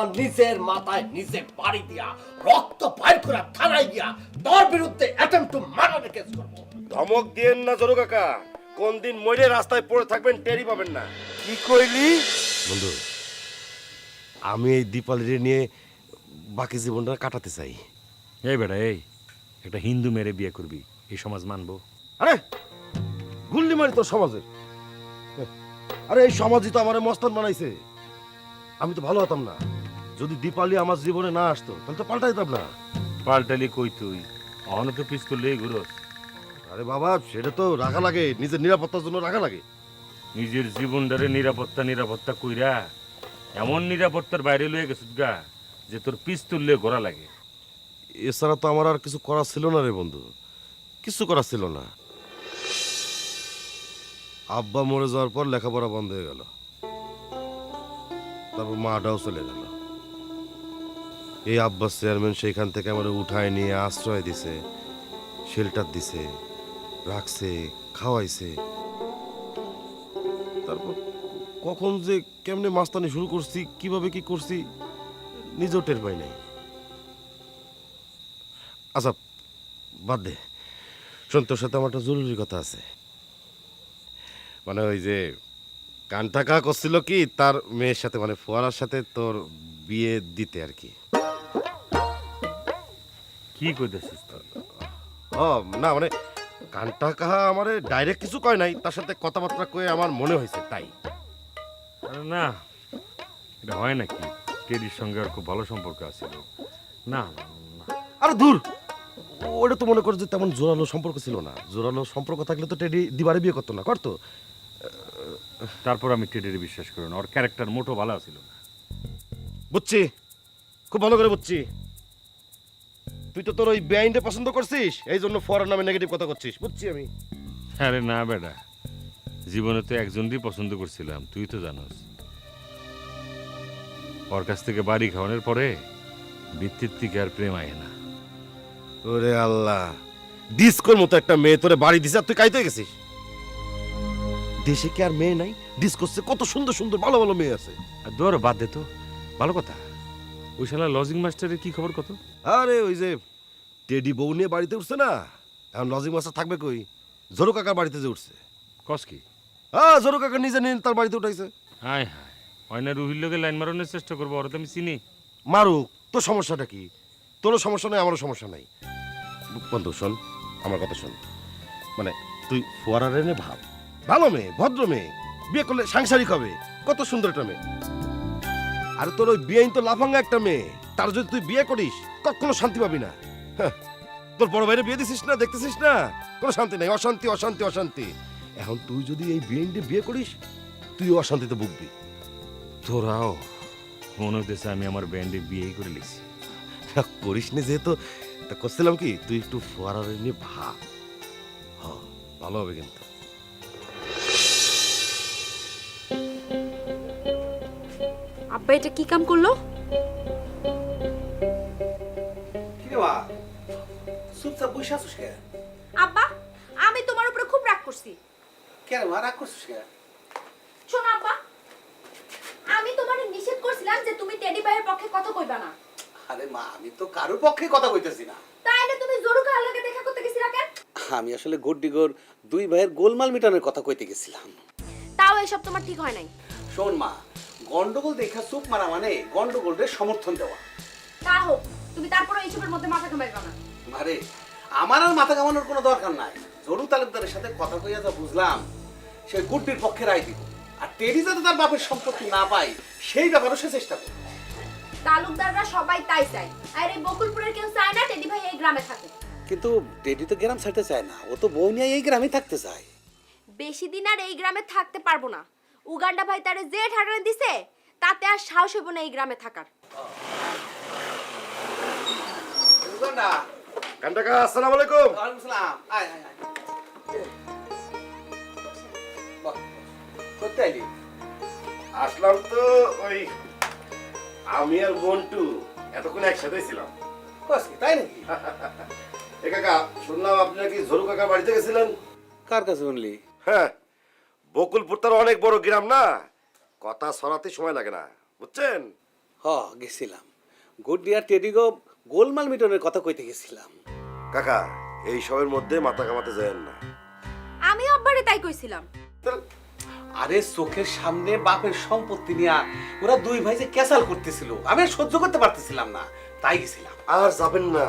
আমার নিজের মাথায় নিজে পাড়ি দিয়া রক্ত বাইর করে থানায় গিয়া তোর বিরুদ্ধে অ্যাটেম্প টু মার্ডারে কেস করব। ধমক দিয়েন না জরু কাকা। কোন দিন মরে রাস্তায় পড়ে থাকবেন টেরি পাবেন না। কি কইলি? বন্ধু আমি এই দীপালিরে নিয়ে বাকি জীবনটা কাটাতে চাই। এই বেটা এই একটা হিন্দু মেরে বিয়ে করবি এই সমাজ মানবো। আরে গুল্লি মারি তোর সমাজের। আরে এই সমাজই তো আমার মস্তান বানাইছে। আমি তো ভালো হতাম না। যদি দীপালি আমার জীবনে না আসতো তাহলে তো পাল্টাই দিতাম না। পাল্টালি কই তুই? অহনো তো পিস্তল লেই ঘুরোস। আরে বাবা সেটা তো রাখা লাগে নিজের নিরাপত্তার জন্য রাখা লাগে। নিজের জীবনটারে নিরাপত্তা নিরাপত্তা কইরা এমন নিরাপত্তার বাইরে লয়ে গেছিস গা যে তোর পিস্তল লিয়ে ঘোরা লাগে। এছাড়া তো আমার আর কিছু করার ছিল না রে বন্ধু। কিছু করার ছিল না। আব্বা মরে যাওয়ার পর লেখাপড়া বন্ধ হয়ে গেল। তারপর মাটাও চলে গেল। এই আব্বাস চেয়ারম্যান সেইখান থেকে আমার উঠায় নিয়ে আশ্রয় দিছে, শেল্টার দিছে, রাখছে, খাওয়াইছে। তারপর কখন যে কেমনে মাস্তানি শুরু করছি, কীভাবে কি করছি, নিজেও টের পাই নাই। আচ্ছা বাদ দে। শোন, তোর সাথে আমার একটা জরুরি কথা আছে। মানে ওই যে কানটা কা করছিল কি, তার মেয়ের সাথে মানে ফোয়ারার সাথে তোর বিয়ে দিতে আর কি। কি কইতেছিস ও না মানে কানটা কাহা আমারে ডাইরেক্ট কিছু কয় নাই তার সাথে কথাবার্তা কয়ে আমার মনে হয়েছে তাই। আরে না এটা হয় নাকি? টেডির সঙ্গে আর খুব ভালো সম্পর্ক না, না আরে দূর ওটা তো মনে কর যে তেমন জোরালো সম্পর্ক ছিল না। জোরালো সম্পর্ক থাকলে তো টেডি দিবারে বিয়ে করতো না করতো তারপর আমি টেডির বিশ্বাস করি না ওর ক্যারেক্টার মোটো ভালো ছিল না। বুঝছি। খুব ভালো করে বুঝছি। তুই তো তোর ওই বেআইনটা পছন্দ করছিস? এই জন্য ফরার নামে নেগেটিভ কথা করছিস বুঝছি আমি। আরে না বেটা জীবনে তো একজনই পছন্দ করছিলাম তুই তো জানোস। ওর কাছ থেকে বাড়ি খাওয়ানোর পরে বৃত্তির থেকে আর প্রেম আয় না। ওরে আল্লাহ ডিস্কোর মতো একটা মেয়ে তোরে বাড়ি দিছে আর তুই কাইতে গেছিস? দেশে কি আর মেয়ে নাই? ডিসকোসে কত সুন্দর সুন্দর ভালো ভালো মেয়ে আছে। আর দৌড় বাদ দে তো ভালো কথা। ওই শালা লজিং মাস্টারের কি খবর কত? আরে ওই যে টেডি বউ নিয়ে বাড়িতে উঠছে না? এখন লজিং মাস্টার থাকবে কই? জরু কাকার বাড়িতে যে উঠছে। কস কি? হ্যাঁ জরু কাকা নিজে নিয়ে তার বাড়িতে উঠাইছে। হায় হায় হয় না রুহির লোকে লাইন মারানোর চেষ্টা করব ওরা তো আমি চিনি। মারুক তোর সমস্যাটা কি? তোরও সমস্যা নেই আমারও সমস্যা নাই। বন্ধু শোন আমার কথা শোন। মানে তুই ফোয়ারার এনে ভাব। ভালো মেয়ে ভদ্র মেয়ে বিয়ে করলে সাংসারিক হবে। কত সুন্দর একটা মেয়ে। আর তোর ওই বিয়ে তো লাফাঙ্গা একটা মেয়ে। তার যদি তুই বিয়ে করিস কখনো শান্তি পাবি না। তোর বড় ভাইরে বিয়ে দিছিস না দেখতেছিস না? কোনো শান্তি নাই অশান্তি অশান্তি অশান্তি। এখন তুই যদি এই বিয়ে বিয়ে করিস তুইও অশান্তিতে ভুগবি। তোরাও মনে হইতেছে আমি আমার ব্যান্ডে বিয়েই করে লিছি করিস নি যেহেতু তা করছিলাম কি তুই একটু ফোয়ারা নিয়ে ভাব হ ভালো হবে কিন্তু। আব্বা এটা কি কাম করল? কিরে মা? চুপচাপ বসে আছিস কে? আব্বা আমি তোমার উপরে খুব রাগ করছি। কেন মা রাগ করছিস কে? শোনো আব্বা আমি তোমার নিষেধ করছিলাম যে তুমি টেডি ভাইয়ের পক্ষে কথা কইবা না। আরে মা আমি তো কারোর পক্ষে কথা কইতেছি না। তাইলে তুমি জরু কার লগে দেখা করতে গেছিলা কেন? আমি আসলে গড্ডিগোর দুই ভাইয়ের গোলমাল মিটানোর কথা কইতে গেছিলাম। তাও এসব তোমার ঠিক হয় নাই। শোন মা গন্ডগোল দেখা চুপ মারা মানে গন্ডগোলের সমর্থন দেওয়া। তা হোক তুমি তারপরে এইসবের মধ্যে মাথা ঘামাইবা না। আরে আমার আর মাথা কামানোর কোনো দরকার নাই। জরু তালুকদারের সাথে কথা কইয়া যা বুঝলাম সে গুড্ডির পক্ষে রায় দিব। আর টেরি যাতে তার বাপের সম্পত্তি না পায় সেই ব্যাপারও সে চেষ্টা করবে। তালুকদাররা সবাই তাই চায়। আর এই বকুলপুরের কেউ চায় না টেডি ভাই এই গ্রামে থাকে। কিন্তু টেডি তো গ্রাম ছাড়তে চায় না ও তো বউ নিয়ে এই গ্রামে থাকতে চায়। বেশি দিন আর এই গ্রামে থাকতে পারব না। উগান্ডা ভাই তারে যে ঠাড়ানে দিছে তাতে আর সাহস হইব না এই গ্রামে থাকার। উগান্ডা কান্টাকা আসসালামু আলাইকুম। ওয়ালাইকুম সালাম। আয় আয় আয়। আইলি আসলাম তো ওই আমি আর মন্টু এতক্ষণ একসাথে ছিলাম। তাই নাকি? এ কাকা শুনলাম আপনি নাকি ঝরু কাকার বাড়িতে গেছিলেন। কার কাছে শুনলি? হ্যাঁ বকুলপুর তার অনেক বড় গ্রাম না? কথা ছড়াতে সময় লাগে না বুঝছেন? হ গেছিলাম। গুড্ডি আর টেডিগো গোলমাল মিটনের কথা কইতে গেছিলাম। কাকা এই সবের মধ্যে মাথা কামাতে যায় না। আমি আব্বারে তাই কইছিলাম। আরে চোখের সামনে বাপের সম্পত্তি নিয়ে ওরা দুই ভাই যে ক্যাসাল করতেছিল আমি সহ্য করতে পারতেছিলাম না তাই গেছিলাম। আর যাবেন না।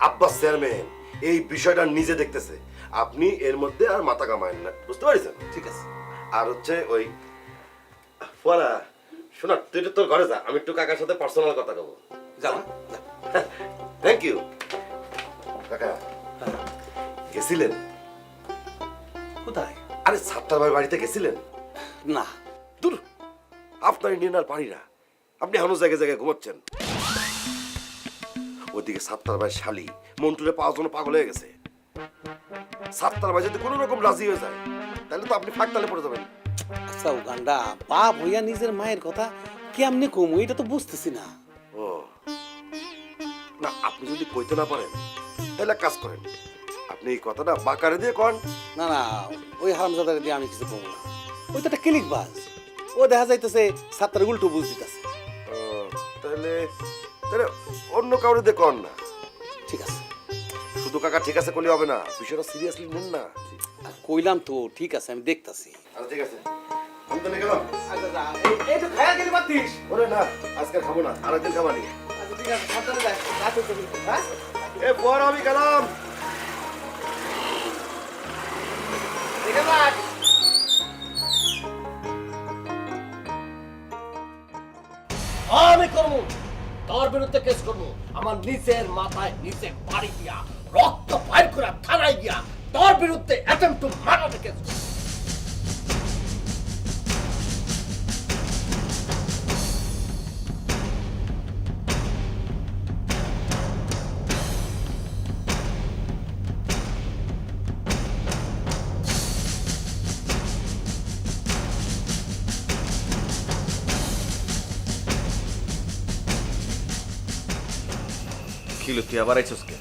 আব্বাস চেয়ারম্যান এই বিষয়টা নিজে দেখতেছে। আপনি এর মধ্যে আর মাথা কামায়েন না বুঝতে পারছেন? ঠিক আছে। আর হচ্ছে ওই ফোয়ারা শোনা তুই তোর ঘরে যা আমি একটু কাকার সাথে পার্সোনাল কথা কব। যাও। থ্যাংক ইউ কাকা গেছিলেন? কোথায়? আরে সাতটার ভাই বাড়িতে গেছিলেন? না। দূর। আপনার ইন্ডিয়ান আর পারি না। আপনি এখনও জায়গায় জায়গায় ঘুমাচ্ছেন। ওইদিকে সাতটার ভাই শালি মন্টুরে পাওয়ার জন্য পাগল হয়ে গেছে। সাতটার ভাই যদি কোনো রকম রাজি হয়ে যায় তাহলে তো আপনি ফাঁক তালে পড়ে যাবেন। আচ্ছা উগান্ডা বাপ হইয়া নিজের মায়ের কথা কেমনে কমু? এটা তো বুঝতেছি না। ও। না আপনি যদি কইতে না পারেন তাহলে কাজ করেন। আপনি এই কথাটা বাকারে দিয়ে কন। না না ওই হারামজাদাকে দিয়ে আমি কিছু কমু না। ওই তো একটা ক্লিক বাজ। ও দেখা যাইতেছে সাতটার উল্টো বুঝ দিতেছে। তাহলে তাহলে অন্য কাউরে দিয়ে কন না। ঠিক আছে। শুধু কাকা ঠিক আছে করলে হবে না বিষয়টা সিরিয়াসলি নেন না। কইলাম তো ঠিক আছে আমি দেখতাছি। আচ্ছা ঠিক আছে। আমি তো গেলাম। এই তো খায়া গেলি পাতিস ওরে না আজকে খাব না আরেকদিন খাবানি। আচ্ছা ঠিক আছে সাবধানে যাই রাত হ্যাঁ? এ পর আমি গেলাম। আমি করব। তার বিরুদ্ধে কেস করব। আমার নিচের মাথায় নিচে বাড়ি দিয়া রক্ত বাইর করে থানায় গিয়া তার বিরুদ্ধে অ্যাটেম্প টু মার্ডার কেস কিলো তুই আবার আইছস কে?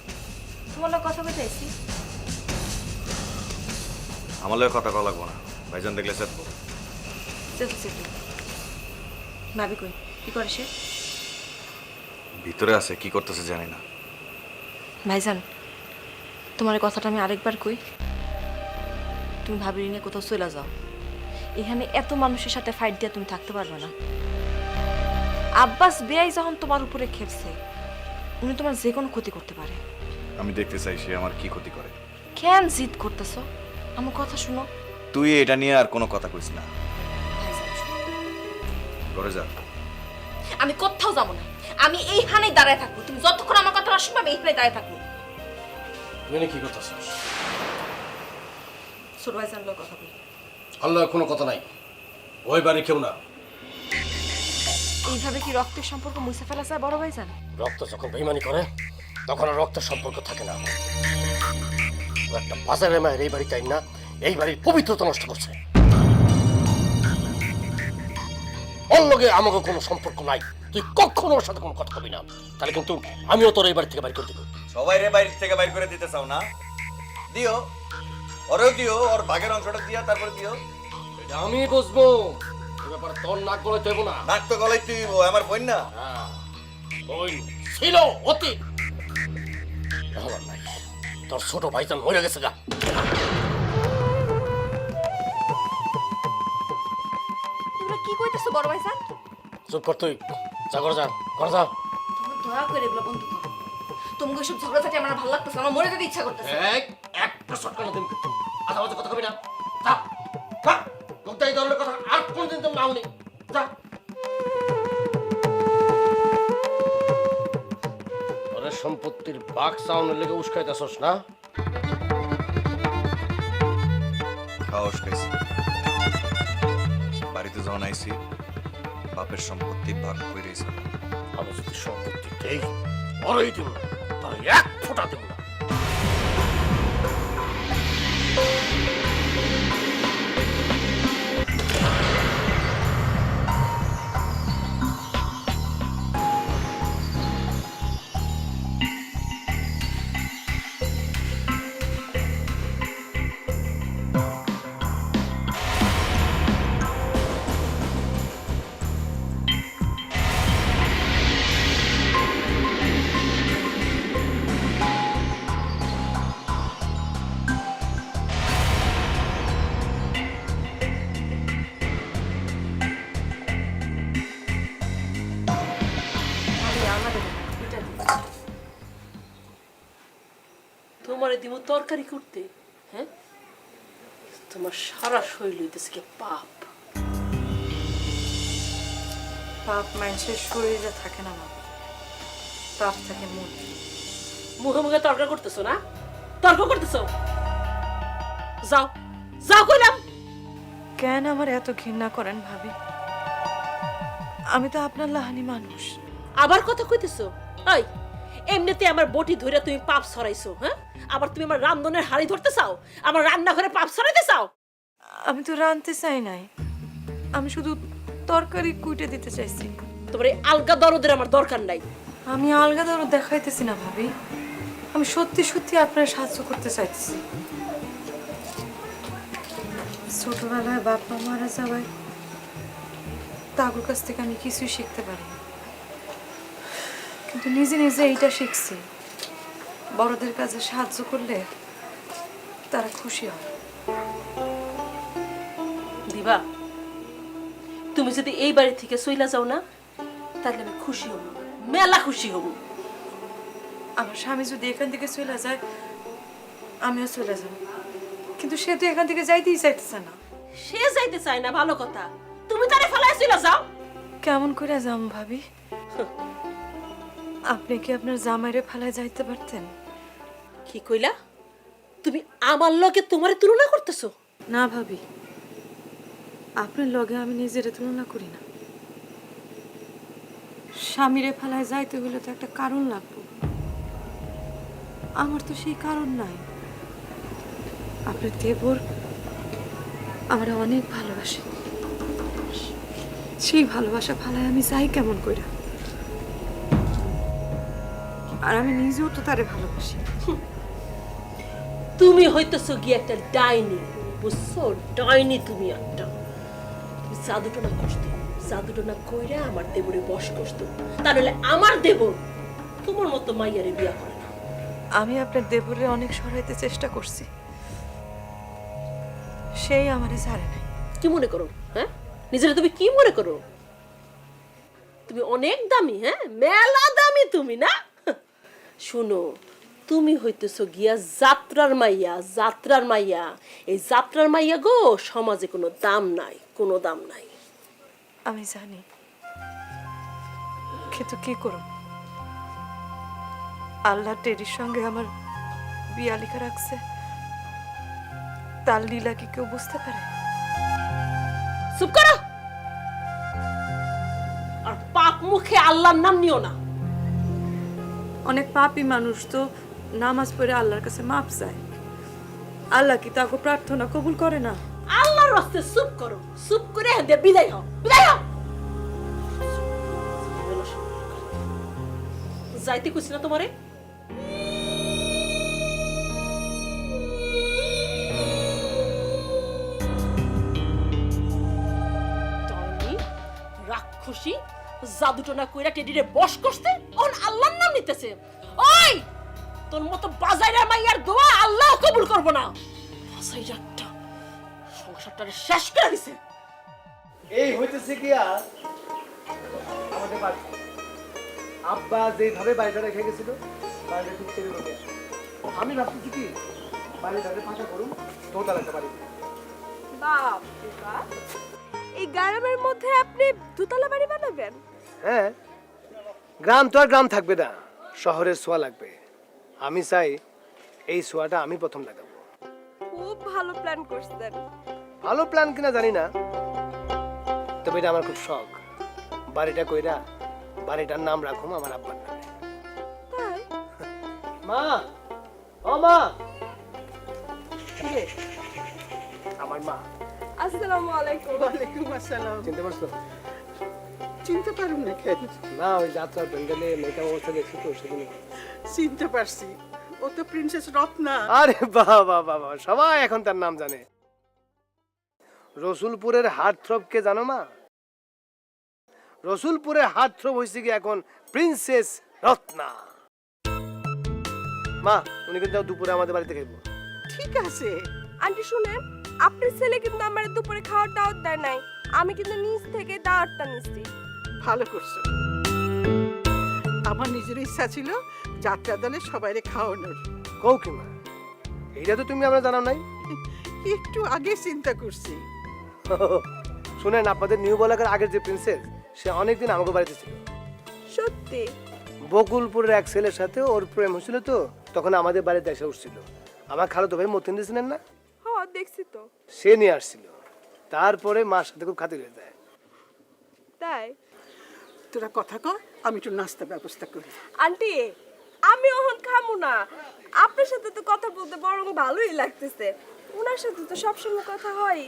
তোমার লগে কথা বলতে আইছি আমার লগে কথা কওয়া লাগবো না। ভাইজান দেখলে সেট যেতে যেতে ভাবি কই? কি করে সে? ভিতরে আছে কি করতেছে জানি না। ভাইজান তোমার কথাটা আমি আরেকবার কই? তুমি ভাবি নিয়ে কোথাও চলে যাও। এখানে এত মানুষের সাথে ফাইট দিয়ে তুমি থাকতে পারবে না। আব্বাস বেয়াই যখন তোমার উপরে খেপছে উনি তোমার যে কোনো ক্ষতি করতে পারে। আমি দেখতে চাই সে আমার কি ক্ষতি করে। কেন জিদ করতেছ? আমার কথা শুনো। তুই এটা নিয়ে আর কোনো কথা কইস না। ঘরে যা। আমি কোথাও যাব না। আমি এইখানেই দাঁড়ায় থাকব। তুমি যতক্ষণ আমার কথা না শুনবে আমি এইখানে দাঁড়ায় থাকব। এনে কি করতেছিস ছোট ভাইজান লোক কথা বলি। আল্লাহ কোনো কথা নাই। ওই বাড়ি কেউ না। এইভাবে কি রক্তের সম্পর্ক মুছে ফেলা যায় বড় ভাইজান? রক্ত যখন বেইমানি করে তখন আর রক্তের সম্পর্ক থাকে না। ও একটা বাজারে মায়ের এই বাড়িতে না এই বাড়ির পবিত্রতা নষ্ট করছে। ওর লগে আমাকে কোনো সম্পর্ক নাই। তুই কখনো ওর সাথে কোনো কথা কবি না। তাহলে কিন্তু আমিও তোর এই বাড়ি থেকে বাড়ি করে দেবো। সবাই রে বাইরে থেকে বাইর করে দিতে চাও না? দিও। ওরেও দিও ওর ভাগের অংশটা দিয়া তারপরে দিও। এটা আমি বুঝব। ব্যাপারে তোর নাক গলে দেবো না। নাক তো গলাই তুই আমার বোন না। হ্যাঁ, ছিল অতীত এখন নাই তোর ছোট ভাইজান মরে গেছে গা। তোমরা কি কইতেছো বড় ভাইজান? চুপ কর তুই যা করে যা করে যা। তোমরা দয়া করে এগুলো বন্ধ করো। তোমাকে সব ঝগড়াঝাটি আমার ভালো লাগতেছে আমার মরে যেতে ইচ্ছা করতেছে। এক একটা শটকানা দিন। কিন্তু আধা কথা কবি না। আর কোনদিন তুমি নাও নি যা। ওরে সম্পত্তির বাক চাউনের লেগে উস্কাইতেছস না? খাওয়াস খাইছি বাড়িতে যখন আইছি বাপের সম্পত্তি ভাগ কইরেছে আমি যদি সম্পত্তি দেই বড়ই দিব তাহলে এক ফোঁটা দেব না। তোমারে দিব তরকারি করতে। হ্যাঁ? তোমার সারা শরীর হইতেছে পাপ? পাপ মানুষের শরীরে থাকে না ভাবি পাপ থাকে মন। মুখে মুখে তর্ক করতেছো না? তর্ক করতেছো? যাও যাও কইলাম। কেন আমার এত ঘৃণা করেন ভাবি? আমি তো আপনার লাহানি মানুষ। আবার কথা কইতেছো? ওই এমনিতে আমার বটি ধরে তুমি পাপ ছড়াইছো হ্যাঁ? আবার তুমি আমার রান্ধনের হাড়ি ধরতে চাও? আমার রান্নাঘরে পাপ ছড়াইতে চাও? আমি তো রাঁধতে চাই নাই। আমি শুধু তরকারি কুইটে দিতে চাইছি। তোমার এই আলগা দরদের আমার দরকার নাই। আমি আলগা দর দেখাইতেছি না ভাবি। আমি সত্যি সত্যি আপনার সাহায্য করতে চাইতেছি। ছোটবেলায় বাবা মারা যাওয়ায় তাগুর কাছ থেকে আমি কিছুই শিখতে পারি কিন্তু নিজে নিজে এইটা শিখছি। বড়দের কাজে সাহায্য করলে তারা খুশি হয়। দিবা তুমি যদি এই বাড়ি থেকে সইলা যাও না তাহলে আমি খুশি হব মেলা খুশি হব। আমার স্বামী যদি এখান থেকে চলে যায় আমিও চলে যাব। কিন্তু সে তো এখান থেকে যাইতেই চাইতেছে না। সে যাইতে চায় না ভালো কথা। তুমি তারে ফেলাই চলে যাও। কেমন করে যাম ভাবি? আপনি কি আপনার জামাইরে ফেলায় যাইতে পারতেন? কি কইলা? তুমি আমার লগে তোমারে তুলনা করতেছো? না ভাবি। আপনার লগে আমি নিজের তুলনা করি না। স্বামীরে ফেলায় যাইতে হলে তো একটা কারণ লাগবে। আমার তো সেই কারণ নাই। আপনার দেবর আমরা অনেক ভালোবাসি। সেই ভালোবাসা ফালায় আমি যাই কেমন কইরা। আর আমি নিজেও তো তারে ভালোবাসি। তুমি হইতেছো গিয়ে একটা ডাইনি বুঝছ? ডাইনি তুমি একটা। তুমি জাদুটনা করতে জাদুটনা কইরা আমার দেবরে বস করতো তাহলে আমার দেবর তোমার মতো মাইয়ারে বিয়া করে না। আমি আপনার দেবরে অনেক সরাইতে চেষ্টা করছি। সেই আমারে ছাড়ে নাই। কি মনে করো হ্যাঁ? নিজেরা তুমি কি মনে করো? তুমি অনেক দামি হ্যাঁ? মেলা দামি তুমি না? শুনো তুমি হইতেছো গিয়া যাত্রার মাইয়া যাত্রার মাইয়া। এই যাত্রার মাইয়া গো সমাজে কোনো দাম নাই কোনো দাম নাই। আমি জানি। কিন্তু কি করুন আল্লাহ টেরির সঙ্গে আমার বিয়া লিখা রাখছে। তার লীলা কি কেউ বুঝতে পারে? চুপ করো! আর পাপ মুখে আল্লাহর নাম নিও না। অনেক পাপি মানুষ তো নামাজ পড়ে আল্লাহর কাছে মাপ চায়। আল্লাহ কি তাকে প্রার্থনা কবুল করে না? আল্লাহর রাস্তে চুপ করো, চুপ করে হেঁদে বিদায় হও বিদায় হও। যাইতে কুছি না তোমারে? জাদুটনা কইরা টেডিরে বশ করতে অন আল্লাহর নাম নিতেছে। ওই তোর মতো বাজাইরা মাইয়ার দোয়া আল্লাহ কবুল করব না। বাজাইরাটা সংসারটারে শেষ করে দিছে। এই হইতেছে কি আর? আমাদের বাড়ি। আব্বা যেভাবে বাড়িটা রেখে গেছিল বাড়িটা ঠিক ছেড়ে বসে আমি ভাবতেছি কি বাড়িটাকে ফাঁকা করুন দোতলা একটা বাড়ি। বাপ বাপ। এই গ্রামের মধ্যে আপনি দুতলা বাড়ি বানাবেন? হ্যাঁ? গ্রাম তো আর গ্রাম থাকবে না শহরের সোয়া লাগবে। আমি চাই এই সোয়াটা আমি প্রথম লাগাবো। খুব ভালো প্ল্যান করছেন। ভালো প্ল্যান কিনা জানি না তবে এটা আমার খুব শখ। বাড়িটা কইরা বাড়িটার নাম রাখুম আমার আব্বার নামে। মা ও মা? আমার মা। আসসালামু আলাইকুম। ওয়ালাইকুম আসসালাম। চিনতে পারছ? চিনতে পারুন না কেন? না ওই যাত্রার প্যান্ডেলে মেকআপ অবস্থা দেখছি তো সেদিন চিনতে পারছি। ও তো প্রিন্সেস রত্না। আরে বাবা বাবা বাবা সবাই এখন তার নাম জানে। রসুলপুরের হার্ট থ্রবকে জানো মা? রসুলপুরের হার্ট থ্রব হয়েছে কি এখন প্রিন্সেস রত্না। মা উনি কিন্তু দুপুরে আমাদের বাড়িতে খাইবো। ঠিক আছে। আন্টি শুনেন আপনার ছেলে কিন্তু আমার দুপুরে খাওয়ার দাওয়াত দেয় নাই। আমি কিন্তু নিজ থেকে দাওয়াতটা নিচ্ছি। ভালো করছ। আমার নিজের ইচ্ছা ছিল যাত্রা দলে সবাইরে খাওয়ানোর। কৌ কি মা এটা তো তুমি আমরা জানাও নাই। একটু আগে চিন্তা করছি। শুনেন আপনাদের নিউ বলাকার আগের যে প্রিন্সেস সে অনেকদিন আমাকে বাড়িতে ছিল। সত্যি? বকুলপুরের এক ছেলের সাথে ওর প্রেম হয়েছিল তো তখন আমাদের বাড়িতে এসে উঠছিল। আমার খালাতো ভাই মতিন দিয়েছিলেন না? হ দেখছি তো। সে নিয়ে আসছিল। তারপরে মার সাথে খুব খাতির হয়ে যায়। তাই? তোরা কথা কর আমি একটু নাস্তা ব্যবস্থা করি। আন্টি আমি ওহন খামু না। আপনার সাথে তো কথা বলতে বরং ভালোই লাগতেছে। ওনার সাথে তো সবসময় কথা হয়।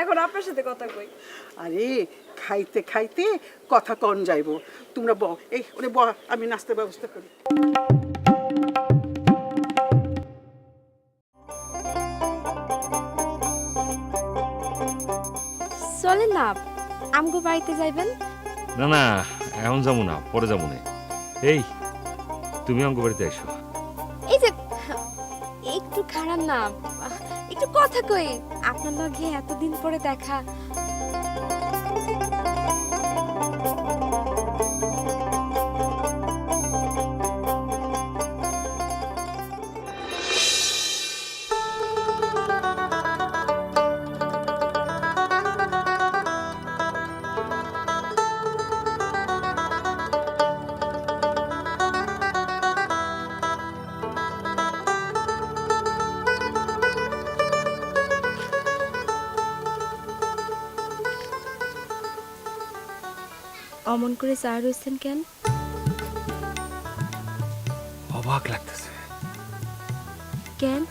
এখন আপনার সাথে কথা কই। আরে খাইতে খাইতে কথা কন যাইব। তোমরা ব এই ওরে ব আমি নাস্তা ব্যবস্থা করি। চলে না আমগো বাড়িতে যাইবেন। না না, এখন যাব না, পরে যাব না। এই, তুমি অঙ্ক বাড়িতে এসো। এই যে, একটু খারাপ না একটু কথা কই। আপনার লগে এতদিন পরে দেখা। অমন করে চা রয়েছেন কেন? অবাক লাগতেছে। কেন?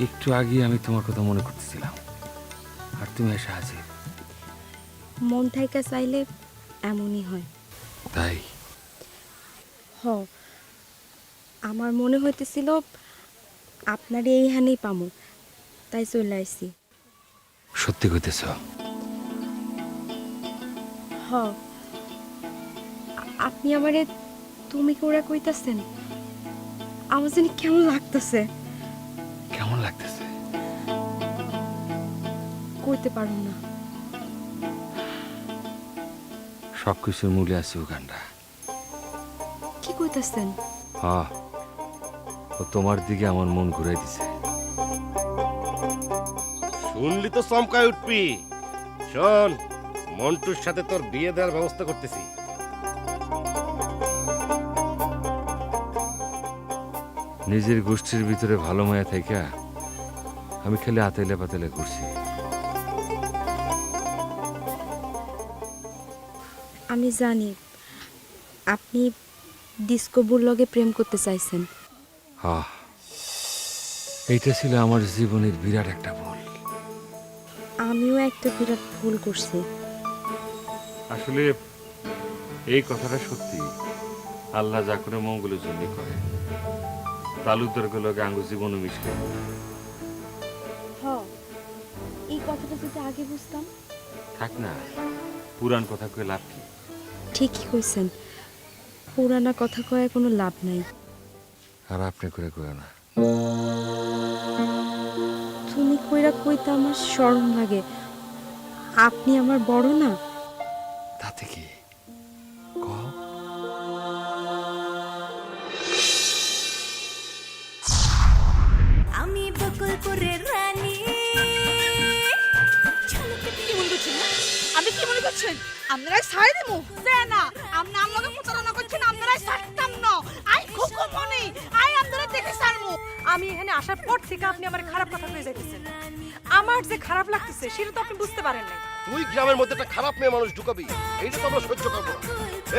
একটু আগে আমি তোমার কথা মনে করতেছিলাম। আর তুমি এসে হাজির। মন থাইকা চাইলে এমনই হয়। তাই? হ। আমার মনে হইতেছিল আপনার এইখানেই পামু। তাই চলে আইছি। সত্যি কইতেছ? হ আ- আপনি আমারে তুমি করে কইতাছেন? আমার জানি কেমন লাগতেছে? কেমন লাগতেছে? কইতে পারুম না। সব কিছুর মূলে আছে উগান্ডা। কি কইতাছেন? হ্যাঁ। ও তোমার দিকে আমার মন ঘুরাই দিছে। শুনলি তো চমকায় উঠবি। শোন মন্টুর সাথে তোর বিয়ে দেওয়ার ব্যবস্থা করতেছি। নিজের গোষ্ঠীর ভিতরে ভালো মায়া থাইকা আমি খালি আতেলে পাতেলে করছি আমি জানি আপনি ডিস্কোবুর লগে প্রেম করতে চাইছেন। হ্যাঁ এইটা ছিল আমার জীবনের বিরাট একটা ভুল। আমিও একটা বিরাট ভুল করছি। আসলে এই কথাটা সত্যি। আল্লাহ যা করে মঙ্গলের জন্য করে তালুকদার গুলোকে আঙ্গু জীবন মিশে এই কথাটা যদি আগে বুঝতাম। থাক না পুরান কথা কয়ে লাভ কি? ঠিকই কইছেন। পুরানা কথা কয়ে কোনো লাভ নাই। আর আপনি করে কয়ে না। তুমি কইরা কইতে আমার শরম লাগে। আপনি আমার বড় না। কি মনে করছেন? আপনারাই ছাড়ে দেবো? যে না আপনি আমাকে প্রতারণা করছেন আপনারাই ছাড়তাম না। আই খুব মনে। আই আপনারা দেখে ছাড়বো। আমি এখানে আসার পর থেকে আপনি আমার খারাপ কথা কয়ে যাইতেছেন। আমার যে খারাপ লাগতেছে সেটা তো আপনি বুঝতে পারেন নাই। তুই গ্রামের মধ্যে একটা খারাপ মেয়ে মানুষ ঢুকাবি। এইটা তো আমরা সহ্য করব না।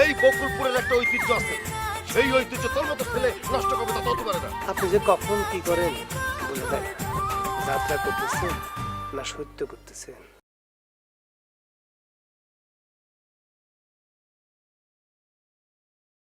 এই বকুলপুরের একটা ঐতিহ্য আছে। সেই ঐতিহ্য তোর মতো ফেলে নষ্ট করবে তা তো পারে না। আপনি যে কখন কি করেন বোঝা যায় না। যাত্রা করতেছেন না সত্য করতেছেন?